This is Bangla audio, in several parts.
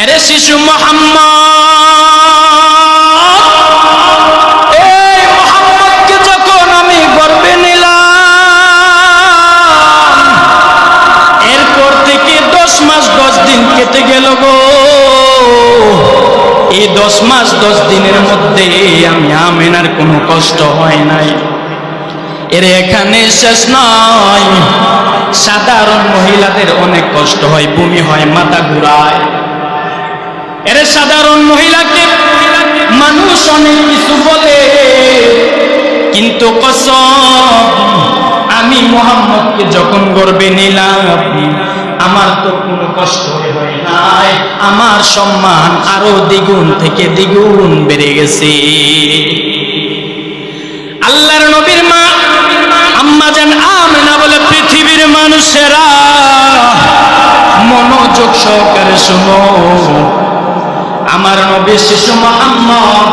এরে শিশু মোহাম্মদ। এই মোহাম্মদকে যখন আমি গর্বে নিলাম, এরপর থেকে দশ মাস দশ দিন কেটে গেল গো। এই দশ মাস দশ দিনের মধ্যে আমি আমেনার কোনো কষ্ট হয় নাই। এর এখানে শেষ নয়। সাধারণ মহিলাদের অনেক কষ্ট হয়, বমি হয়, মাথা ঘুরায়। এর সাধারণ মহিলাকে মানুষ অনেক কিছু বলে, কিন্তু কসম, আমি মোহাম্মদকে যখন গর্বে নিলাম, আমার তো কোনো কষ্ট হয় নাই। আমার সম্মান আরও দ্বিগুণ থেকে দ্বিগুণ বেড়ে গেছে। আল্লাহর নবীর মা, আম্মা জান আমেনা বলে পৃথিবীর মানুষেরা, মনোযোগ সহকারে শুনো। আমার নবী শিশু মোহাম্মদ,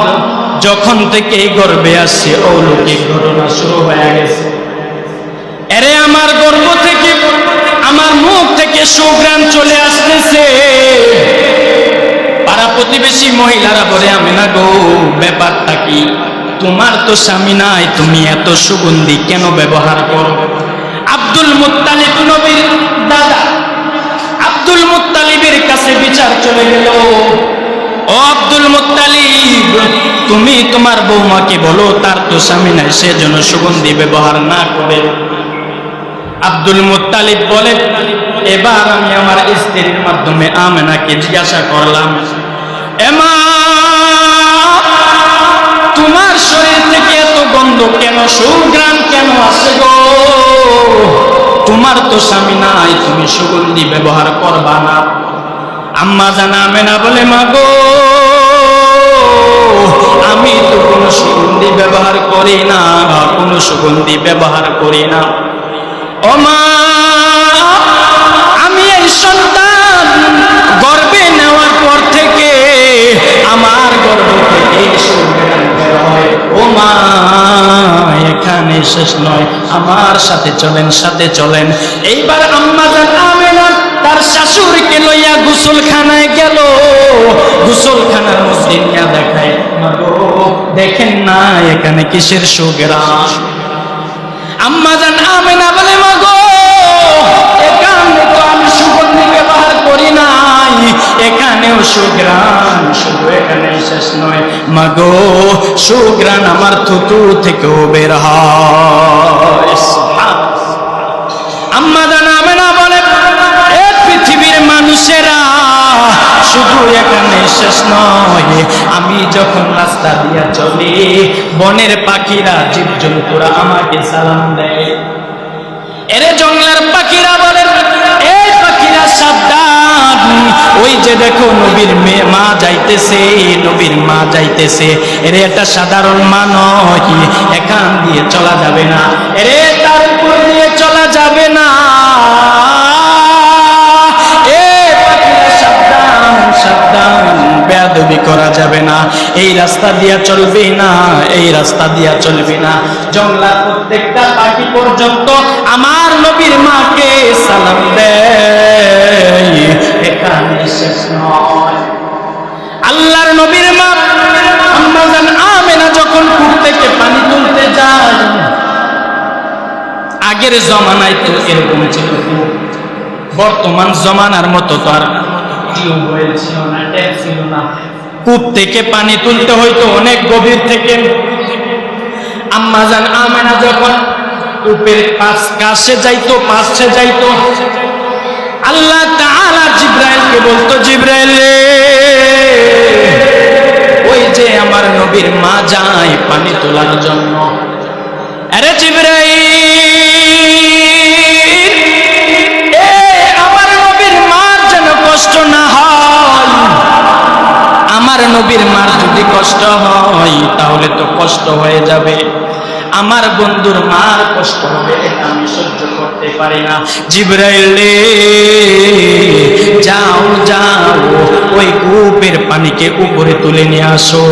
যখন থেকে গর্বে আসছে অলৌকিক ঘটনা শুরু হয়ে গেছে। এরে আমার গর্ব থেকে, আমার মুখ থেকে সুগ্রাম চলে আসতেছে। পাড়া প্রতিবেশী মহিলারা বলে, আমি না গো, ব্যাপারটা কি? তোমার তো স্বামী নাই, তুমি এত সুগন্ধি কেন ব্যবহার করো? আব্দুল মুত্তালিব নবীর দাদা, আব্দুল মুত্তালিবের কাছে বিচার চলে গেল। ও আব্দুল মুত্তালিব, তুমি তোমার বৌমাকে বলো, তার তো স্বামী নাই সেজন্য সুগন্ধি ব্যবহার না করে। আব্দুল মুত্তালিব বলে, এবার আমি আমার স্ত্রীর মাধ্যমে আমেনাকে জিজ্ঞাসা করলাম, এমা, তোমার শরীর থেকে এত গন্ধ কেন সুগ্রাম কেন আসে গো? তোমার তো স্বামী নাই, তুমি সুগন্ধি ব্যবহার করবা না। আম্মা জানা আমেনা বলে মা গো আমি তো কোনো সুগন্ধি ব্যবহার করি না, কোনো সুগন্ধি ব্যবহার করি না। ও মা, আমি এই সন্তান গর্বে নেওয়ার পর থেকে আমার গর্ব থেকে ও মা, এখানে শেষ নয়, আমার সাথে চলেন সাথে চলেন। এইবার আম্মা জান তার শাশুড়িকে লইয়া গোসলখানায় গেল। গোসলখানার মধ্যে নিয়ে দেখায় দেখেন না, এখানে কিসের সুগ্রাম? আম্মা জান, আমেনা বলে মাগো এখানে তো আমি সুগন্ধি ব্যবহার করি নাই। এখানেও সুগ্রান শুধু এখানে শেষ নয়। মাগো সুগ্রান আমার থুতু থেকেও বের হয়। আম্মা জান মানুষেরা শুধু এখানে শেষ নয়, আমি যখন রাস্তা দিয়া চলি, বনের পাখিরা জীবজন্তুরা আমাকে সালাম দেয়। এরে জঙ্গলের পাখিরা বলে ওই যে দেখো নবীর মেয়ে, মা যাইতেছে, নবীর মা যাইতেছে। এরে একটা সাধারণ মা নয়, এখান দিয়ে চলা যাবে না। এরে তার উপর দিয়ে চলা যাবে না বেয়াদবি করা যাবে না। এই রাস্তা দিয়া চলবে না, এই রাস্তা দিয়া চলবে না। জঙ্গলার প্রত্যেকটা পাখি পর্যন্ত আমার নবীর মাকে সালাম দেয়। এখানে শেষ নয়। আল্লাহর নবীর মা আম্মা জান আমেনা যখন কূপ থেকে পানি তুলতে যায়, আগের জমানায় তো এরকম ছিল। বর্তমান জমানার মতো তো আর টিউবওয়েল ছিল না, ট্যাপ ছিল না। কূপ থেকে পানি তুলতে হয়তো অনেক গভীর থেকে। যখন কূপের পাশ কাছে যাইতো, পাশে যাইতো। আল্লাহ তাআলা জিব্রাইলকে বলতো, জিব্রাইল ওই যে আমার নবীর মা যায় পানি তোলার জন্য। আরে জিব্রাইল! কষ্ট হয়ে যাবে। আমার বন্ধুর মার কষ্ট হবে, এটা আমি সহ্য করতে পারি না। জিব্রাইল যাও যাও, ওই কূপের পানিকে উপরে তুলে নিয়ে আসো।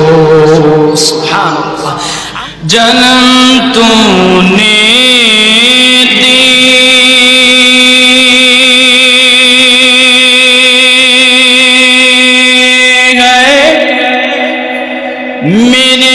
জনম তুনে मेरे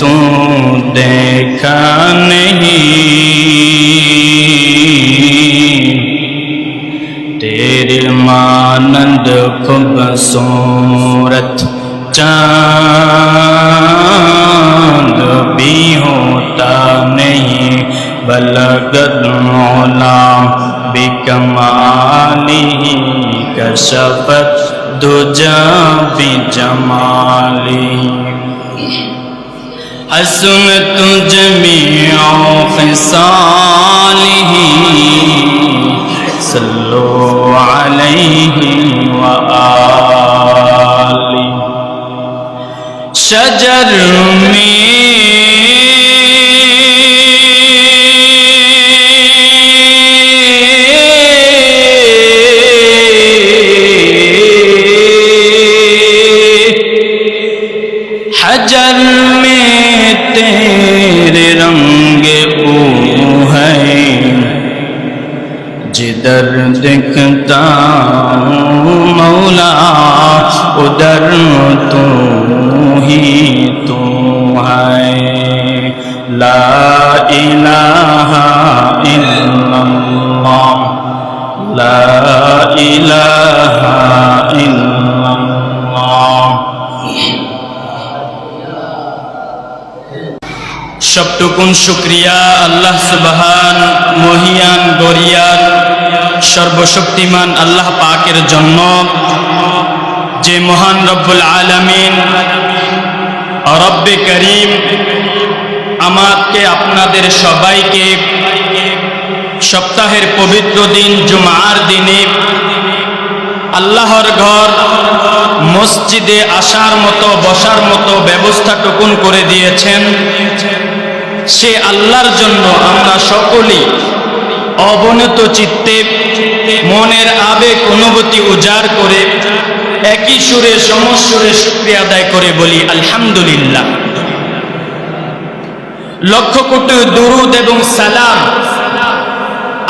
तू देखा नहीं। तेरे मानंद खूबसूरत चाँद भी होता नहीं। बलगद मौला बिकमाली कशफत दुजा बिजमाली हसन حسنت جميع خصاله. صلوا عليه وآله. شجر من حجر तेरे रंग बू है जिधर दिखता हूँ मौला उधर तू ही तू है ला इलाहा इल्लल्लाह ला इलाहा इल्लल्लाह সবটুকুন শুক্রিয়া, আল্লাহ সুবহান, মহিয়ান, গরিয়ান, সর্বশক্তিমান আল্লাহ পাকের জন্য। যে মহান রব্বুল আলামিন রব্বে করিম আমাকে, আপনাদের সবাইকে সপ্তাহের পবিত্র দিন জুমার দিনে আল্লাহর ঘর, মসজিদে আসার মতো, বসার মতো ব্যবস্থাটুকুন করে দিয়েছেন। সে আল্লাহর জন্য আমরা সকলেই অবনত চিত্তে মনের আবেগ, অনুভূতি উজাড় করে একই সুরে সমস্বরে শুক্রিয়া আদায় করে বলি, আলহামদুলিল্লাহ। লক্ষ কোটি দুরুদ এবং সালাম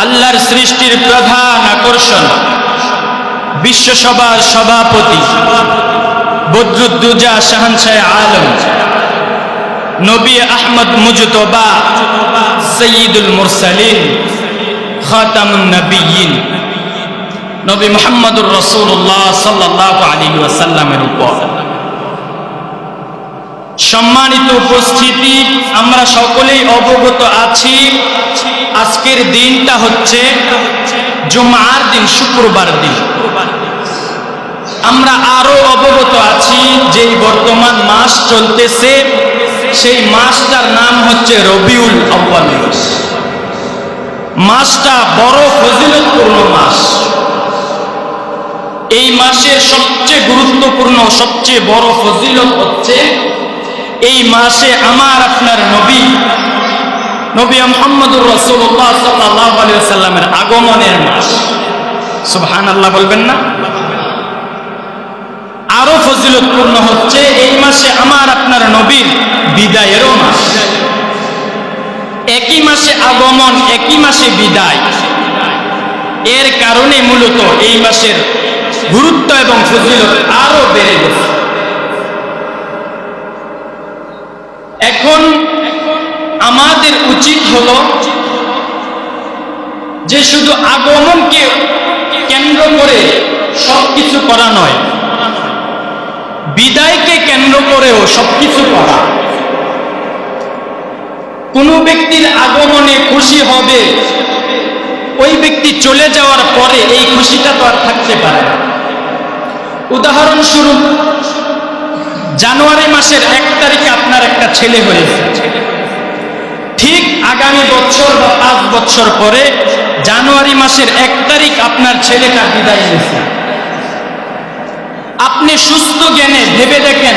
আল্লাহর সৃষ্টির প্রধান আকর্ষণ বিশ্বসভার সভাপতি, বদরুদ্দুজা শাহানশাহ আলম। নবী আহমদ মুজতবা সঈদুল মুরসালিন খাতামুন নবীন নবী মোহাম্মদুর রসুল্লাহ সাল্লাহ আলী ওয়াসাল্লামের উপর। সম্মানিত উপস্থিতি, আমরা সকলেই অবগত আছি, আজকের দিনটা হচ্ছে জুমার দিন, শুক্রবার দিন। আমরা আরও অবগত আছি যে বর্তমান মাস চলতেছে সেই মাসটার নাম হচ্ছে রবিউল আউ্বাল মাস। মাসটা বড় ফজিলতপূর্ণ মাস এই মাসের সবচেয়ে গুরুত্বপূর্ণ সবচেয়ে বড় ফজিলত হচ্ছে, এই মাসে আমার আপনার নবী নবী মোহাম্মদুর রসুল্লাহ সাল্লাহ আলিয়া সাল্লামের আগমনের মাস। সুবহান আল্লাহ বলবেন না? আরও ফজিলতপূর্ণ হচ্ছে, এই মাসে আমার আপনার নবীর বিদায়েরও মাস। একই মাসে আগমন, একই মাসে বিদায়। এর কারণে মূলত এই মাসের গুরুত্ব এবং ফজিলত আরও বেড়ে গেছে। এখন আমাদের উচিত হলো যে শুধু আগমনকে কেন্দ্র করে সবকিছু করা নয় বিদায়কে কেন্দ্র করেও সবকিছু করা। কোনো ব্যক্তির আগমনে খুশি হবে, ওই ব্যক্তি চলে যাওয়ার পরে এই খুশিটা তো আর থাকতে পারে না। উদাহরণস্বরূপ, জানুয়ারি মাসের এক তারিখে আপনার একটা ছেলে হয়েছে। ঠিক আগামী বছর বা পাঁচ বছর পরে জানুয়ারি মাসের এক তারিখ আপনার ছেলেটা বিদায় নিয়েছে। আপনি সুস্থ জ্ঞানে ভেবে দেখেন,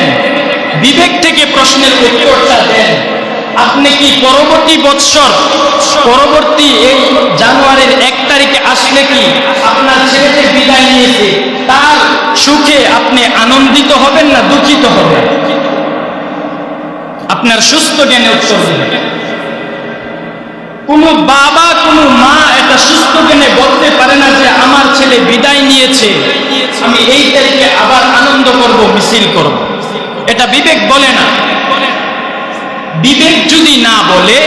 বিবেক থেকে প্রশ্নের উত্তরটা দেন। আপনি কি পরবর্তী বৎসর, পরবর্তী এই জানুয়ারির এক তারিখে আসলে কি আপনার ছেলেকে বিদায় নিয়েছে, তার সুখে আপনি আনন্দিত হবেন না দুঃখিত হবেন? আপনার সুস্থ জ্ঞানে উত্তর দেবেন। কোনো বাবা, কোনো মা এটা সুস্থ জ্ঞানে বলতে পারে না যে আমার ছেলে বিদায় নিয়েছে, আমি এই তারিখে আবার আনন্দ করব, মিছিল করব। এটা বিবেক বলে না। বিবেক যদি না বলে,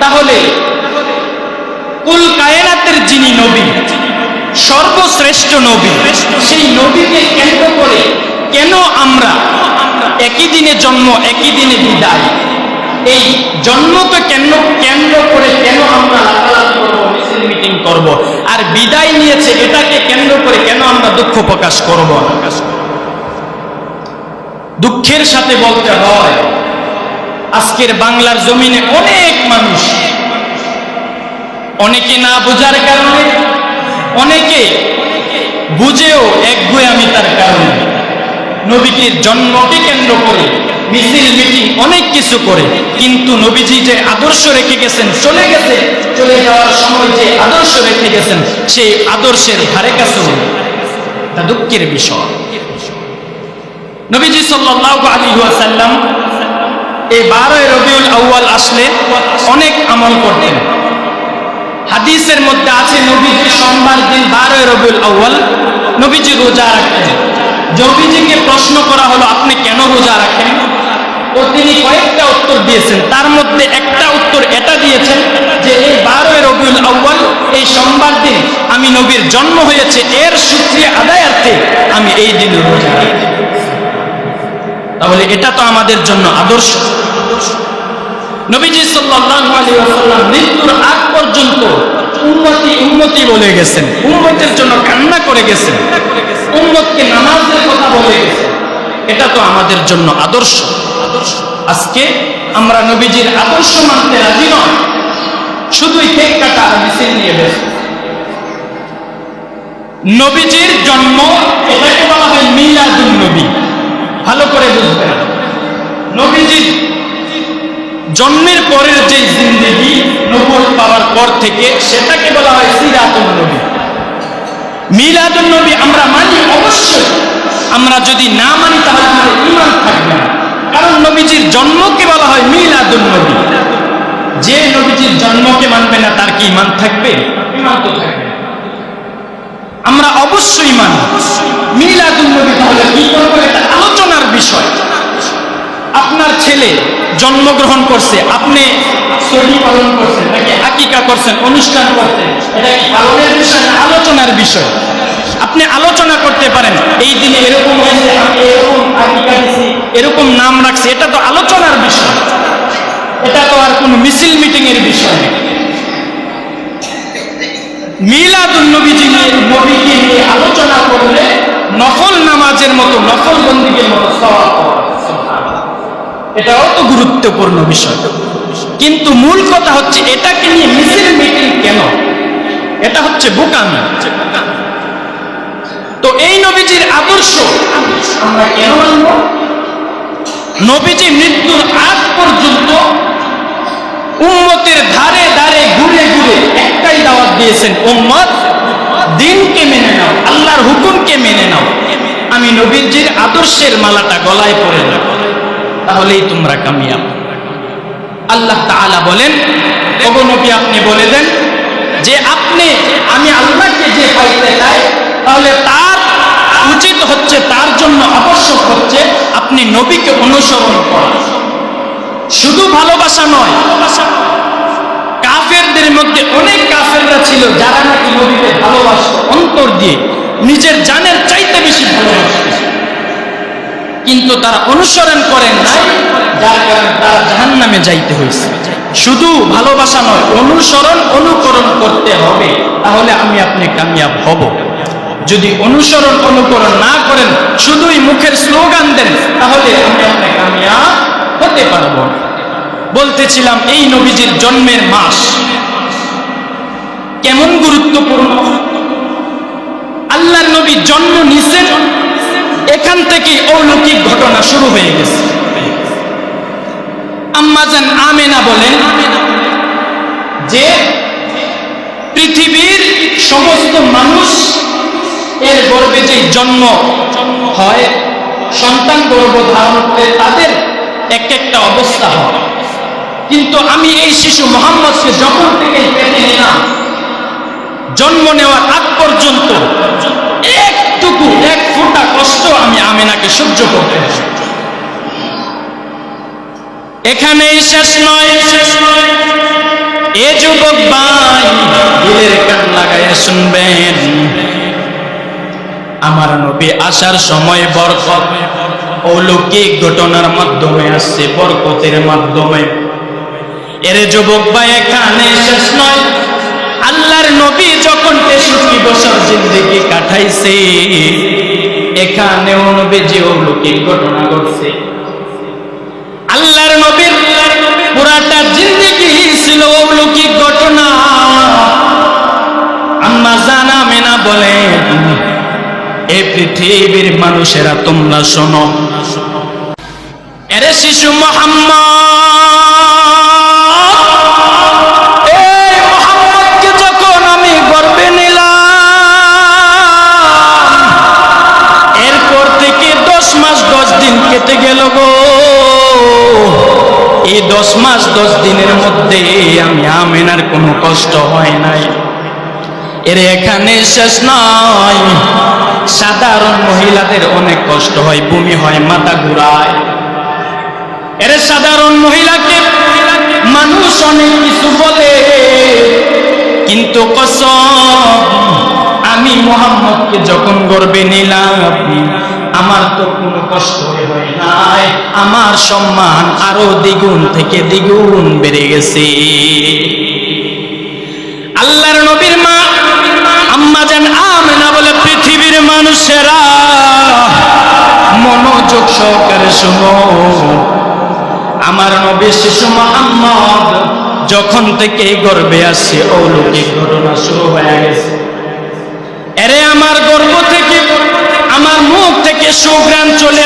তাহলে কুল কায়নাতের যিনি নবী, সর্বশ্রেষ্ঠ নবী, সেই নবীকে কেন্দ্র করে কেন আমরা একই দিনে জন্ম, একই দিনে বিদায়? এই জন্মকে কেন্দ্র কেন্দ্র করে কেন আমরা লাফালাফি করব মিটিং করব? আর বিদায় নিয়েছে এটাকে কেন্দ্র করে কেন আমরা দুঃখ প্রকাশ করব দুঃখের সাথে বলতে হয়, আজকের বাংলার জমিনে অনেক মানুষ, অনেকে না বোঝার কারণে, অনেকে বুঝেও এক আমি তার কারণে। নবীজির জন্মকে কেন্দ্র করে মিছিল, মিটিং, অনেক কিছু করে। কিন্তু নবীজি যে আদর্শ রেখে গেছেন, চলে গেছে। চলে যাওয়ার সময় যে আদর্শ রেখে গেছেন, সেই আদর্শের ধারে কাছে তা দুঃখের বিষয়। নবীজি সাল্লাল্লাহু আলাইহি ওয়াসাল্লাম এই বারোই রবিউল আউয়াল আসলে অনেক আমল করতেন। হাদিসের মধ্যে আছে নবীজি সোমবার দিন বারোই রবিউল আউয়াল, নবীজি রোজা রাখতেন। নবীজিকে প্রশ্ন করা হলো, আপনি কেন রোজা রাখেন? ও তিনি কয়েকটা উত্তর দিয়েছেন। তার মধ্যে একটা উত্তর এটা দিয়েছেন যে এই বারোই রবিউল আউয়াল, এই সোমবার দিন আমি নবীর জন্ম হয়েছে, এর সূত্রে আদায়ার্থে আমি এই দিন রোজা তাহলে এটা তো আমাদের জন্য আদর্শ। নবীজি সাল্লাল্লাহু মৃত্যুর আগ পর্যন্ত উম্মতি উম্মতি বলে গেছেন। উম্মতের জন্য কান্না করে গেছেন। উম্মতকে নামাজের কথা বলে গেছেন। এটা তো আমাদের জন্য আদর্শ। আজকে আমরা নবীজির আদর্শ মানতে রাজি নয়। শুধুই কেক কাটা আর মিছিল নিয়ে ব্যস্ত। নবীজির জন্ম, এটাকে বলা হয় মিলাদুন নবী। ভালো করে বুঝবেন নবীজির জন্মের পরের যে জিন্দেগি নবুয়ত পাওয়ার পর থেকে সেটাকে বলা হয় সিরাতুন নবী। মিলাদুন নবী আমরা মানি অবশ্যই। আমরা যদি না মানি তাহলে আমাদের ইমান থাকবে না। কারণ নবীজির জন্মকে বলা হয় মিলাদুন নবী। যে নবীজির জন্মকে মানবে না তার কি ইমান থাকবে? ইমান তো থাকবে। আমরা অবশ্যই মানি মিলাদুন নবী তাহলে কি করব? এটা আলোচনার বিষয়। আপনার ছেলে জন্মগ্রহণ করছে আপনি শরী পালন করছেন নাকি আকিকা করছেন অনুষ্ঠান করছেন এটা কি পালনের বিষয় আলোচনার বিষয়? আপনি আলোচনা করতে পারেন, এই দিনে এরকম হয়েছে, আমি এরকম এরকম নাম রাখছি, এটা তো আলোচনার বিষয়। এটা তো আর কোনো মিছিল মিটিং এর বিষয় গুরুত্বপূর্ণ কিন্তু মূল কথা হচ্ছে, এটাকে নিয়ে মিছিল মিটিং কেন? এটা হচ্ছে বোকামি। তো এই নবীজির আদর্শ আমরা কেন মানব? নবীজি মৃত্যুর আগ পর্যন্ত উম্মতের ধারে ধারে ঘুরে ঘুরে একটাই দাওয়াত দিয়েছেন, উম্মত, দিনকে মেনে নাও, আল্লাহর হুকুমকে মেনে নাও। আমি নবীজির আদর্শের মালাটা গলায় পরে নাও তাহলেই তোমরা কামিয়াব। আল্লাহ তাআলা বলেন, ওগো নবী, আপনি বলে দেন যে আপনি, আমি আল্লাহকে যে পাইতে চাই, তাহলে তার উচিত হচ্ছে তার জন্য আবশ্যক হচ্ছে আপনি নবীকে অনুসরণ করা শুধু ভালোবাসা নয়, কাফেরদের মধ্যে অনেক কাফেররা ছিল যারা নাকি নবীকে ভালোবাসত। অন্তর দিয়ে নিজের জানের চাইতে বেশি ভালোবাসত। কিন্তু তারা অনুসরণ করেন নাই, যার কারণে তারা জাহান নামে যাইতে হয়েছে। শুধু ভালোবাসা নয়, অনুসরণ, অনুকরণ করতে হবে। তাহলে আমি আপনি কামিয়াব হব। যদি অনুসরণ, অনুকরণ না করেন, শুধুই মুখের স্লোগান হতে পারব বলতেছিলাম, এই নবীজির জন্মের মাস কেমন গুরুত্বপূর্ণ? আল্লাহর নবী জন্ম নিছেন, এখান থেকে অলৌকিক ঘটনা শুরু হয়ে গেছে। আম্মাজান আমেনা বলেন যে, পৃথিবীর সমস্ত মানুষ এর গর্ভে যে জন্ম হয় সন্তান গর্ভ ধারণ করে তাদের এক একটা অবস্থা হয়। কিন্তু আমি এই শিশু মোহাম্মদকে যখন থেকে পেটে নিলাম, জন্ম নেওয়ার আগ পর্যন্ত একটুকু, এক ফোঁটা কষ্ট আমি আমিনাকে সহ্য করতে। এখানেই শেষ নয় শেষ নয়। এ যুবক ভাই, দিলের কান লাগাইয়া শুনবেন। আমার নবী আসার সময় বরকত, অলৌকিক ঘটনার মাধ্যমে আসছে, বরকতের মাধ্যমে। এর যুবক ভাই এখানে শেষ নয়। আল্লাহর নবী যখন তেষট্টি বছর জিন্দগি কাটাইছে, এখানেও নবী যে অলৌকিক ঘটনা ঘটছে। আল্লাহর নবীর পুরাটা জিন্দগি ছিল অলৌকিক ঘটনা। আম্মা জানা মেনা বলেন পৃথিবীর মানুষেরা তোমরা শোনো। এরে শিশু মোহাম্মদ। এই মোহাম্মদকে যখন আমি গর্বে নিলাম, এরপর থেকে দশ মাস দশ দিন কেটে গেল গো। এই দশ মাস দশ দিনের মধ্যে আমি আমেনার কোনো কষ্ট হয় নাই। এর এখানে শেষ নয়। সাধারণ মহিলাদের অনেক কষ্ট হয়, বমি হয়, মাথা ঘুরায়। এর সাধারণ মহিলাকে মানুষ অনেক কিছু বলে, কিন্তু কসম, আমি মোহাম্মদকে যখন গর্বে নিলাম, আমার তো কোনো কষ্ট হয় নাই, আমার সম্মান আরও দ্বিগুণ থেকে দ্বিগুণ বেড়ে গেছে। আল্লাহর নবীর মা আম্মা জান মানুষেরা মনোযোগ সহকারে শুনো। আমার নবী শিশু মোহাম্মদ, যখন থেকে গর্বে আসছে অলৌকিক ঘটনা শুরু হয়ে গেছে। এরে আমার গর্ব থেকে, আমার মুখ থেকে সুগ্রাম চলে